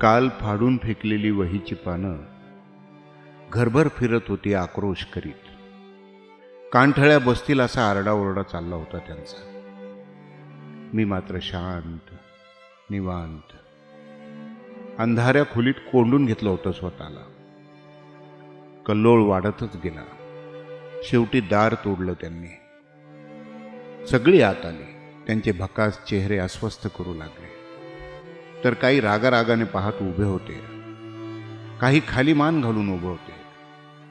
काल फाडून फेकलेली वहीची पानं घरभर फिरत होती आक्रोश करीत. कानठळ्या बसतील असा आरडाओरडा चालला होता त्यांचा. मी मात्र शांत निवांत अंधाऱ्या खोलीत कोंडून घेतलं होतं स्वतःला. कल्लोळ वाढतच गेला. शेवटी दार तोडलं त्यांनी. सगळी आत आली. त्यांचे भकास चेहरे अस्वस्थ करू लागले. तर काही रागारागाने पाहत उभे होते. काही खाली मान घालून उभे होते.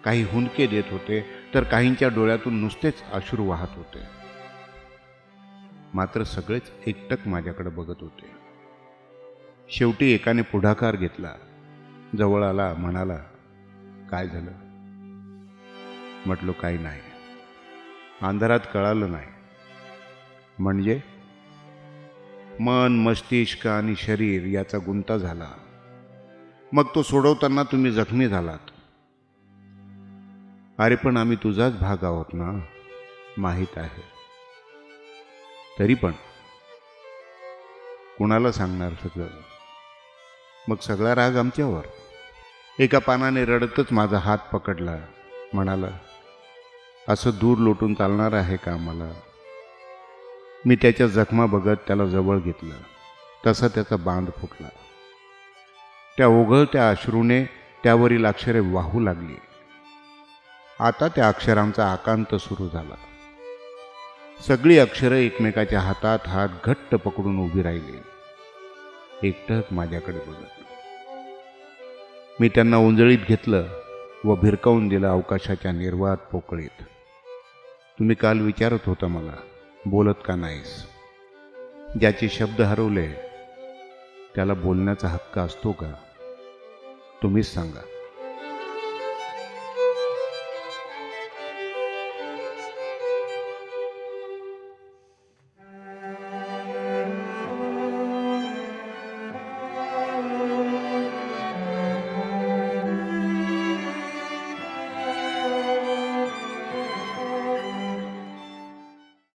काही हुंदके देत होते तर काहींच्या डोळ्यातून नुसतेच अश्रू वाहत होते. मात्र सगळेच एकटक माझ्याकडे बघत होते. शेवटी एकाने पुढाकार घेतला. जवळ आला म्हणाला काय झालं? म्हटलो काही नाही. अंधारात कळालं नाही. म्हणजे? मन मस्तिष्क आणि शरीर याचा गुंता झाला. मग तो सोडवताना तुम्ही जखमी झालात. अरे पण आम्ही तुझाच भाग आहोत ना? माहीत आहे. तरी पण. कुणाला सांगणार सगळं? मग सगळा राग आमच्यावर. एका पानाने रडतच माझा हात पकडला. म्हणाला असं दूर लोटून चालणार आहे का आम्हाला? मी त्याच्या जखमा बघत त्याला जवळ घेतलं. तसा त्याचा बांध फुटला. त्या ओघळत्या अश्रूने त्यावरील अक्षरे वाहू लागली. आता त्या अक्षरांचा आकांत सुरू झाला. सगळी अक्षरं एकमेकाच्या हातात हात घट्ट पकडून उभी राहिली. एकटक माझ्याकडे बघत. मी त्यांना उंजळीत घेतलं व भिरकावून दिलं अवकाशाच्या निर्वात पोकळीत. तुम्ही काल विचारत होता मला बोलत का नाहीस? ज्याचे शब्द हरवले त्याला बोलण्याचा हक्क असतो का? तुम्हीच सांगा.